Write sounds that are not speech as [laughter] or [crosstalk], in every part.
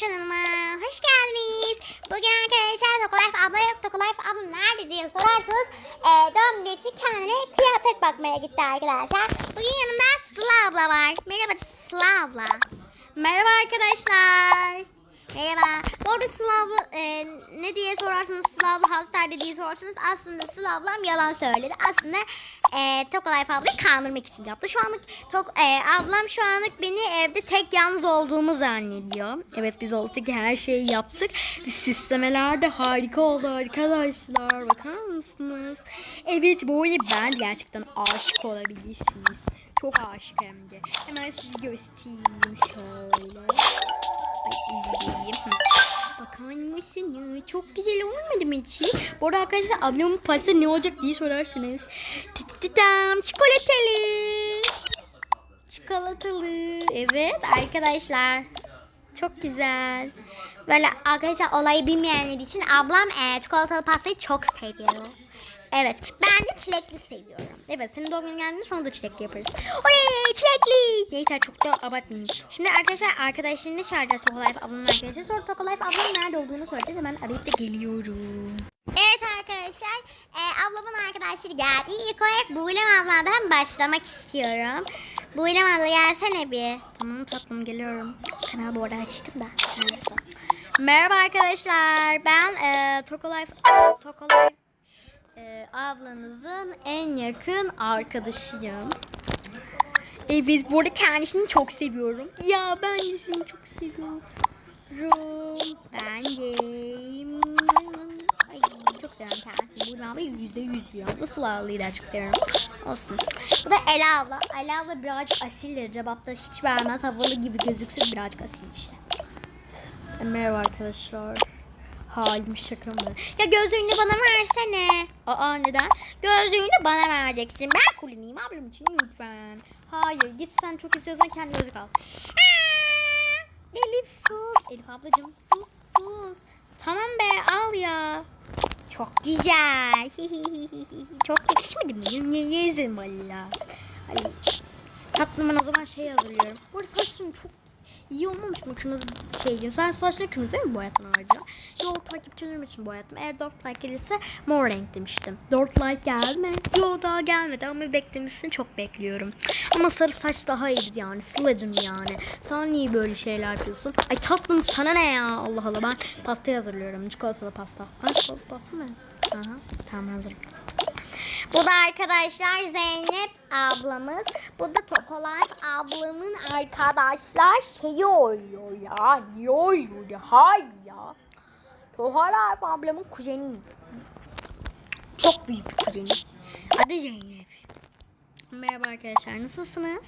kanalıma hoş geldiniz. Bugün arkadaşlar Tokolife abla yok. Tokolife abla nerede diye sorarsanız e, doğum günü için kendine kıyafet bakmaya gitti arkadaşlar. Bugün yanımda Sıla abla var. Merhaba Sıla abla. Merhaba arkadaşlar. Merhaba. Bu arada Sıla abla e, ne diye sorarsanız Sıla abla hastaydı diye sorarsanız aslında Sıla ablam yalan söyledi. Aslında e, Tokolife ablayı kandırmak için yaptı. Şu anlık Tok, e, ablam şu anlık beni evde tek yalnız olduğumu zannediyor. Evet biz olduk ki her şeyi yaptık. Ve süslemeler de harika oldu arkadaşlar. Bakar mısınız? Evet bu oyu ben gerçekten aşık olabilirsiniz. Çok aşık hem de. Hemen sizi göstereyim şöyle. Hı. Bakar mısınız? Çok güzel olmadı mı içi? Bu arada arkadaşlar ablamın pasta ne olacak diye sorarsınız. Titam çikolatalı. Çikolatalı. Evet arkadaşlar. Çok güzel. Böyle arkadaşlar olayı bilmeyenler için ablam e, çikolatalı pastayı çok seviyor. Evet. Ben de çilekli seviyorum. Evet senin doğum günün geldiğinde sana da çilekli yaparız. Oley çilekli. Neyse çok da abartmayayım. Şimdi arkadaşlar arkadaşlarını çağıracağız Tokolife ablamın arkadaşı. Sonra Tokolife ablamın nerede olduğunu soracağız. Hemen arayıp da geliyorum. Evet arkadaşlar. E, ablamın arkadaşları geldi. İlk olarak Buğlem abladan başlamak istiyorum. Buğlem abla gelsene bir. Tamam tatlım geliyorum. Kanal bu arada açtım da. Merhaba arkadaşlar. Ben e, Tokolife, Tokolife e, ablanızın en yakın arkadaşıyım. Evet bu arada kendisini çok seviyorum. Ya ben de seni çok seviyorum. Ben de. Ay, çok seviyorum kendisini. Bu abla yüzde yüz diyor. Nasıl ağlıydı açıklıyorum. Olsun. Bu da Ela abla. Ela abla birazcık asildir. Cevapta hiç vermez. Havalı gibi gözüksün birazcık asil işte. Merhaba arkadaşlar. Halim şaka mı? Ya gözlüğünü bana versene. Aa neden? Gözlüğünü bana vereceksin. Ben kullanayım ablam için lütfen. Hayır git sen çok istiyorsan kendi gözlük al. Aa, Elif sus. Elif ablacığım sus sus. Tamam be al ya. Çok güzel. [laughs] çok yakışmadı mı? Yezim valla. Tatlımın o zaman şey hazırlıyorum. Bu arada saçlarım çok iyi olmamış mı kırmızı şey? Sen saçları kırmızı değil mi boyatın ayrıca? Yol takipçilerim için boyattım. Eğer 4 like gelirse mor renk demiştim. 4 like geldi mi? Yok daha gelmedi ama beklemişsin çok bekliyorum. Ama sarı saç daha iyiydi yani. Sılacım yani. Sen niye böyle şeyler yapıyorsun? Ay tatlım sana ne ya? Allah Allah ben pasta hazırlıyorum. Çikolatalı pasta. Ha çikolatalı pasta mı? Aha tamam hazırım. Bu da arkadaşlar Zeynep ablamız. Bu da Tokolay ablamın arkadaşlar şeyi oluyor ya. Niye oluyor ya? Hayır ya. Tokolay ablamın kuzeni. Çok büyük bir kuzeni. Adı Zeynep. Merhaba arkadaşlar nasılsınız?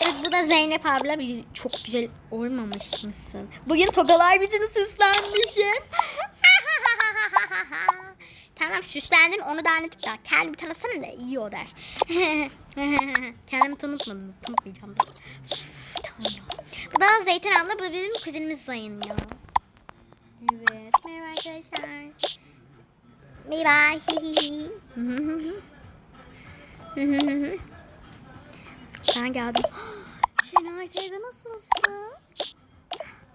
Evet bu da Zeynep abla bir çok güzel olmamış mısın? Bugün Tokalay biçini süslenmişim. [laughs] tamam süslendin onu da anlatıp da kendimi tanıtsana da iyi o der. [laughs] kendimi tanıtmadım tanıtmayacağım da. Tamam ya. Bu da Zeytin abla bu bizim kuzenimiz Zayın ya. Evet merhaba arkadaşlar. Merhaba. [laughs] ben geldim. [gasps] Şenay teyze nasılsın?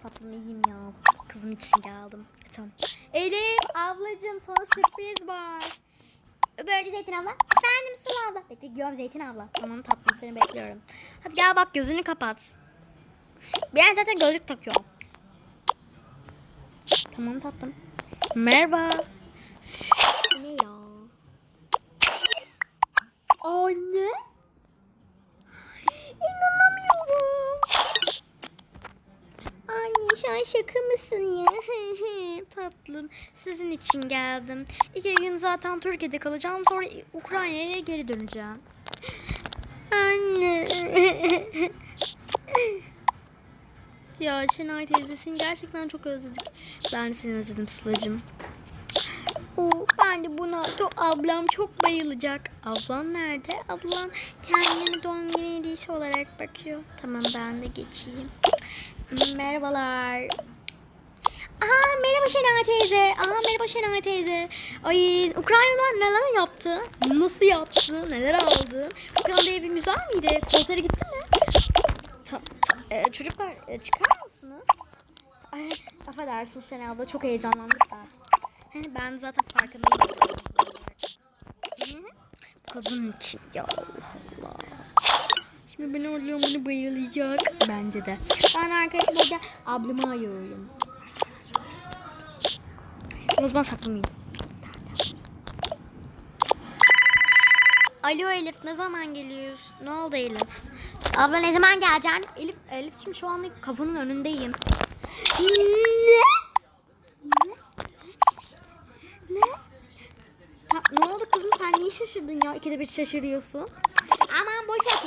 Tatlım iyiyim ya. Kızım için geldim. E, tamam. Elif ablacığım sana sürpriz var. Böyle Zeytin abla. Efendim Sıla abla. Bekle gidiyorum Zeytin abla. Tamam tatlım seni bekliyorum. Hadi gel bak gözünü kapat. Ben zaten gözlük takıyorum. Tamam tatlım. Merhaba. Ne ya? Anne. Anne sen şaka mısın ya? [laughs] Tatlım sizin için geldim. İki gün zaten Türkiye'de kalacağım sonra Ukrayna'ya geri döneceğim. Anne. [laughs] ya Şenay teyzesini gerçekten çok özledik. Ben seni özledim Sıla'cığım. Oo, ben de buna to ablam çok bayılacak. Ablam nerede? Ablam kendini doğum günü hediyesi olarak bakıyor. Tamam ben de geçeyim. Merhabalar. Aha merhaba Şenay teyze. Aha merhaba Şenay teyze. Ay Ukraynalılar neler yaptı? Nasıl yaptı? Neler aldı? Ukrayna'da evin güzel miydi? Konsere gittin mi? Ta- ta- e, çocuklar e, çıkar mısınız? Ay, affedersin Şenay abla çok heyecanlandık da. Ben zaten farkındayım. Bu kadın kim ya Allah Allah. Şimdi ben arıyorum bunu bayılacak. Bence de. Ben arkadaşım burada ablamı arıyorum. O zaman saklamayayım. Alo Elif ne zaman geliyorsun? Ne oldu Elif? Abla ne zaman geleceksin? Elif, Elif'ciğim şu anda kapının önündeyim. Ne? Ne? Ha, ne oldu kızım sen niye şaşırdın ya? İkide bir şaşırıyorsun.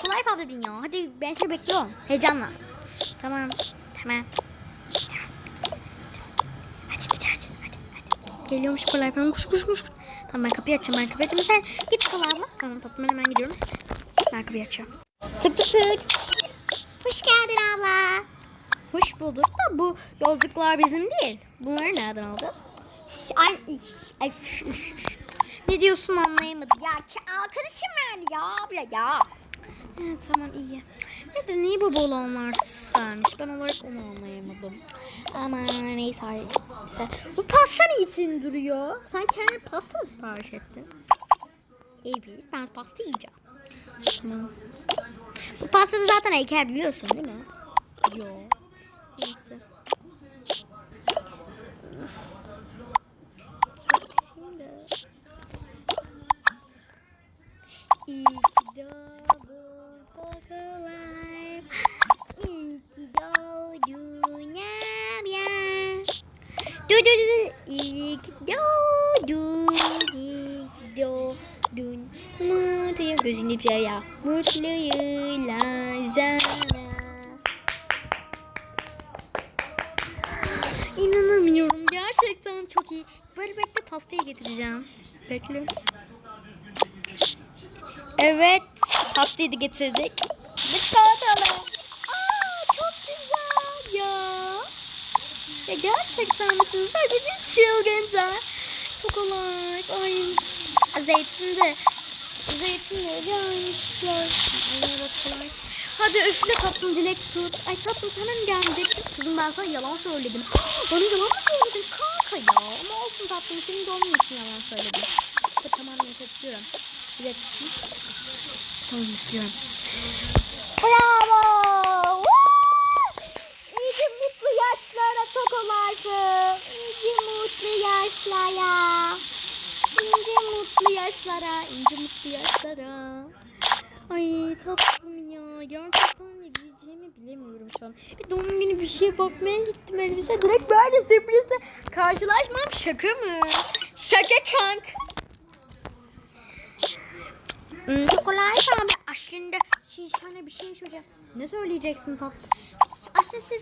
Kolay fabladın ya. Hadi ben seni bekliyorum. Heyecanla. Tamam. Tamam. Hadi git hadi. Hadi hadi. Geliyormuş kolay falan. Koş koş koş. Tamam ben kapıyı açacağım. Ben kapıyı açacağım. Sen git Sıla abla. Tamam tatlım hemen gidiyorum. Ben kapıyı açıyorum. Tık tık tık. Hoş geldin abla. Hoş bulduk da bu yazlıklar bizim değil. Bunları nereden aldın? Ay, ay, ne diyorsun anlayamadım. Ya arkadaşım verdi ya abla ya. Evet, tamam iyi. Ne de niye bu balonlar süslenmiş? Ben olarak onu anlayamadım. Ama neyse neyse. Bu pasta için duruyor? Sen kendin pasta mı sipariş ettin? Evet ben pasta yiyeceğim. Tamam. Bu pastada zaten heykel biliyorsun değil mi? Yok. Neyse. Şimdi. İyi ki doğdun Tokalar. İyi ki doğdun Yamya. Du du du. İyi ki doğdun. İyi ki doğdun. Mutlu gözünü bir ya. Mutlu yıllar sana. İnanamıyorum. Gerçekten çok iyi. Böyle bekle pastayı getireceğim. Bekle. Evet. Pastayı da getirdik. Bu çikolatalı. Aa çok güzel ya. Ya gerçekten misiniz? Sadece çılgınca. Çok kolay. Ay. Zeytin de. Zeytinleri almışlar. Kolay. Hadi üfle tatlım dilek tut. Ay tatlım sana mı? Kızım ben sana yalan söyledim. Bana yalan mı söyledin kanka ya? Ama olsun tatlım senin doğumun için yalan söyledim. İşte tamam neyse tutuyorum. Dilek tut. Tamam tutuyorum. Bravo! İyi mutlu yaşlara tokalardı. İyi mutlu yaşlara. İnce mutlu yaşlara. ince mutlu yaşlara. Ay tatlım ya. Gerçekten ne diyeceğimi bilemiyorum şu an. Bir doğum günü bir şeye bakmaya gittim elbise. Direkt böyle sürprizle karşılaşmam şaka mı? Şaka kanka. Hmm, çok kolay falan. Ben aslında siz bir şey söyleyeceğim. Ne söyleyeceksin tatlım? Aslında siz... [gasps]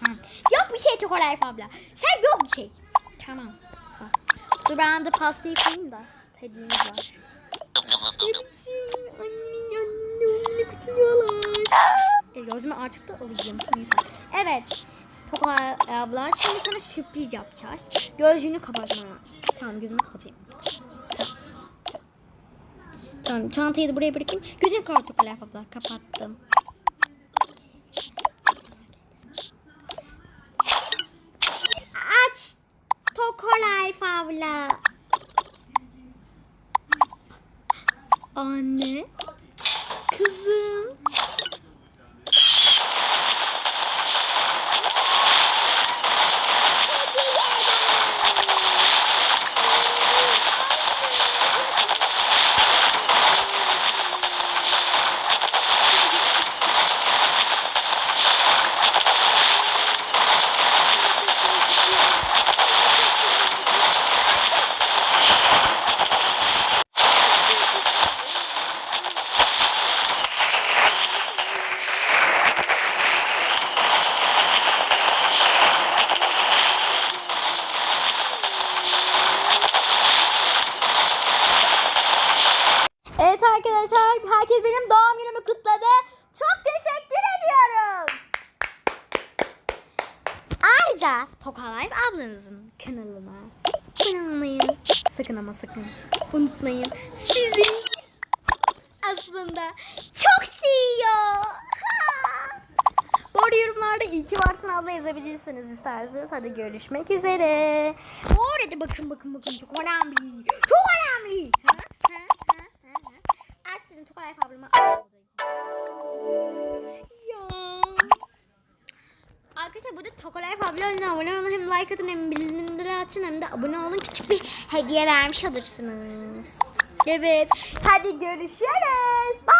Tamam. Yok bir şey çok kolay abla. Sen yok bir şey. Tamam. Tamam. Dur ben de pastayı koyayım da. Hediyemiz var. Doğumunu kutluyorlar. E, zaman artık da alayım. Neyse. Evet. Toka abla şimdi sana sürpriz yapacağız. Gözünü kapatman lazım. Tamam gözümü kapatayım. Tamam. Tamam çantayı da buraya bırakayım. Gözünü kapat Toka abla. Kapattım. Tokolife abla. Anne. Kızım. Evet arkadaşlar herkes benim doğum günümü kutladı. Çok teşekkür ediyorum. Ayrıca Tokalife ablanızın kanalına abone sakın ama sakın unutmayın. Sizi aslında çok seviyor. [laughs] Ha. Arada yorumlarda iyi ki varsın abla yazabilirsiniz isterseniz. Hadi görüşmek üzere. Bu arada bakın bakın bakın çok önemli. Çok önemli. Hı, hı, hı, hı, hı. Aslında Tukolay Fabrik'e Fabrik'e abone olun. Hem like atın hem bildirimleri açın hem de abone olun. Küçük bir hediye vermiş olursunuz. Evet. Hadi görüşürüz. Bye.